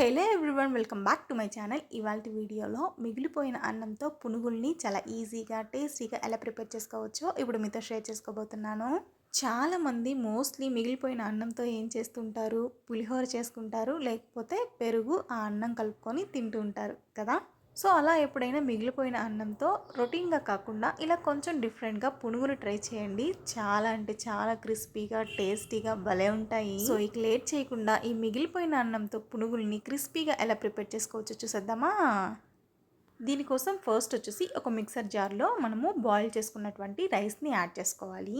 Hello everyone welcome back to my channel. ఇవాళ వీడియోలో మిగిలిపోయిన అన్నంతో పునుగుల్ని చాలా ఈజీగా టేస్టీగా ఎలా ప్రిపేర్ చేసుకోవచ్చో ఇప్పుడు మీతో షేర్ చేసుకోబోతున్నాను. చాలామంది మోస్ట్లీ మిగిలిపోయిన అన్నంతో ఏం చేస్తుంటారు? పులిహోర చేసుకుంటారు లేకపోతే పెరుగు ఆ అన్నం కలుపుకొని తింటూ ఉంటారు కదా? సో అలా ఎప్పుడైనా మిగిలిపోయిన అన్నంతో రొటీన్గా కాకుండా ఇలా కొంచెం డిఫరెంట్గా పునుగులు ట్రై చేయండి. చాలా అంటే చాలా క్రిస్పీగా టేస్టీగా భలే ఉంటాయి. సో ఇక లేట్ చేయకుండా ఈ మిగిలిపోయిన అన్నంతో పునుగుల్ని క్రిస్పీగా ఎలా ప్రిపేర్ చేసుకోవచ్చో చూసేద్దామా? దీనికోసం ఫస్ట్ వచ్చేసి ఒక మిక్సర్ జార్లో మనము బాయిల్ చేసుకున్నటువంటి రైస్ని యాడ్ చేసుకోవాలి.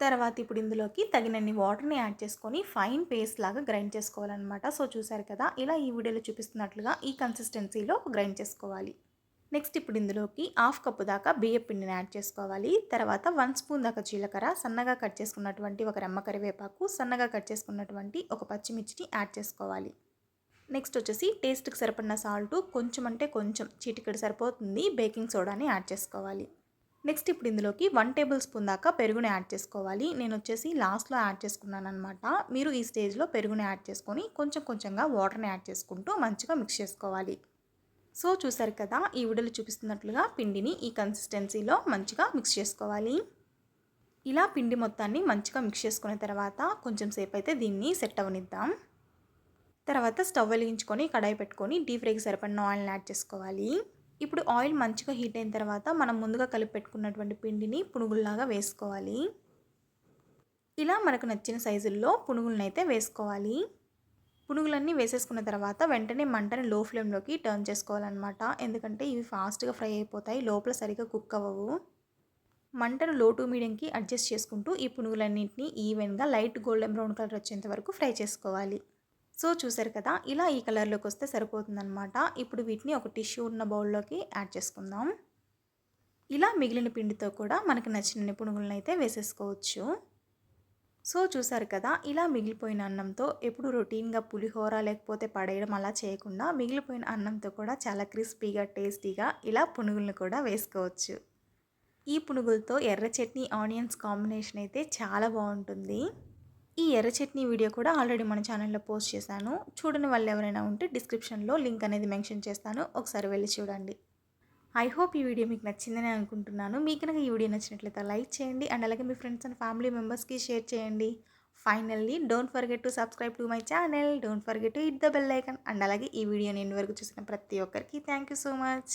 తర్వాత ఇప్పుడు ఇందులోకి తగినన్ని వాటర్ని యాడ్ చేసుకొని ఫైన్ పేస్ట్ లాగా గ్రైండ్ చేసుకోవాలన్నమాట. సో చూసారు కదా ఇలా ఈ వీడియోలో చూపిస్తున్నట్లుగా ఈ కన్సిస్టెన్సీలో గ్రైండ్ చేసుకోవాలి. నెక్స్ట్ ఇప్పుడు ఇందులోకి హాఫ్ కప్పు దాకా బియ్య పిండిని యాడ్ చేసుకోవాలి. తర్వాత వన్ స్పూన్ దాకా జీలకర్ర సన్నగా కట్ చేసుకున్నటువంటి ఒక రెమ్మ కరివేపాకు సన్నగా కట్ చేసుకున్నటువంటి ఒక పచ్చిమిర్చిని యాడ్ చేసుకోవాలి. నెక్స్ట్ వచ్చేసి టేస్ట్కి సరిపడిన సాల్ట్ కొంచెం అంటే కొంచెం చీటికడి సరిపోతుంది. బేకింగ్ సోడాని యాడ్ చేసుకోవాలి. నెక్స్ట్ ఇప్పుడు ఇందులోకి వన్ టేబుల్ స్పూన్ దాకా పెరుగుని యాడ్ చేసుకోవాలి. నేను వచ్చేసి లాస్ట్లో యాడ్ చేసుకున్నాను అనమాట మీరు ఈ స్టేజ్లో పెరుగుని యాడ్ చేసుకొని కొంచెం కొంచెంగా వాటర్ని యాడ్ చేసుకుంటూ మంచిగా మిక్స్ చేసుకోవాలి. సో చూసారు కదా ఈ విడలు చూపిస్తున్నట్లుగా పిండిని ఈ కన్సిస్టెన్సీలో మంచిగా మిక్స్ చేసుకోవాలి. ఇలా పిండి మొత్తాన్ని మంచిగా మిక్స్ చేసుకున్న తర్వాత కొంచెం సేపు అయితే దీన్ని సెట్ అవనిద్దాం. తర్వాత స్టవ్ వెలిగించుకొని కడాయి పెట్టుకొని డీప్ ఫ్రైకి సరిపడిన ఆయిల్ని యాడ్ చేసుకోవాలి. ఇప్పుడు ఆయిల్ మంచిగా హీట్ అయిన తర్వాత మనం ముందుగా కలిపి పెట్టుకున్నటువంటి పిండిని పునుగుల్లాగా వేసుకోవాలి. ఇలా మనకు నచ్చిన సైజుల్లో పునుగులను అయితే వేసుకోవాలి. పునుగులన్నీ వేసేసుకున్న తర్వాత వెంటనే మంటని లో ఫ్లేమ్లోకి టర్న్ చేసుకోవాలన్నమాట. ఎందుకంటే ఇవి ఫాస్ట్గా ఫ్రై అయిపోతాయి లోపల సరిగ్గా కుక్ అవ్వవు. మంటను లో టు మీడియంకి అడ్జస్ట్ చేసుకుంటూ ఈ పునుగులన్నింటినీ ఈవెన్గా లైట్ గోల్డెన్ బ్రౌన్ కలర్ వచ్చేంత వరకు ఫ్రై చేసుకోవాలి. సో చూసారు కదా ఇలా ఈ కలర్లోకి వస్తే సరిపోతుందనమాట ఇప్పుడు వీటిని ఒక టిష్యూ ఉన్న బౌల్లోకి యాడ్ చేసుకుందాం. ఇలా మిగిలిన పిండితో కూడా మనకు నచ్చిన పునుగులను అయితే వేసేసుకోవచ్చు. సో చూసారు కదా ఇలా మిగిలిపోయిన అన్నంతో ఎప్పుడు రొటీన్గా పులిహోర లేకపోతే పడేయడం అలా చేయకుండా మిగిలిపోయిన అన్నంతో కూడా చాలా క్రిస్పీగా టేస్టీగా ఇలా పునుగులను కూడా వేసుకోవచ్చు. ఈ పునుగులతో ఎర్ర చట్నీ ఆనియన్స్ కాంబినేషన్ అయితే చాలా బాగుంటుంది. ఈ ఎర్ర చట్నీ వీడియో కూడా ఆల్రెడీ మన ఛానల్లో పోస్ట్ చేశాను. చూడని వాళ్ళు ఎవరైనా ఉంటే డిస్క్రిప్షన్లో లింక్ అనేది మెన్షన్ చేస్తాను. ఒకసారి వెళ్ళి చూడండి. ఐ హోప్ ఈ వీడియో మీకు నచ్చిందని అనుకుంటున్నాను. మీకు కనుక ఈ వీడియో నచ్చినట్లయితే లైక్ చేయండి. అండ్ అలాగే మీ ఫ్రెండ్స్ అండ్ ఫ్యామిలీ మెంబర్స్కి షేర్ చేయండి. Finally don't forget to subscribe to my channel don't forget to hit the bell icon and అలాగే ఈ వీడియో నేను వరకు చూసిన ప్రతి ఒక్కరికి థ్యాంక్ యూ సో మచ్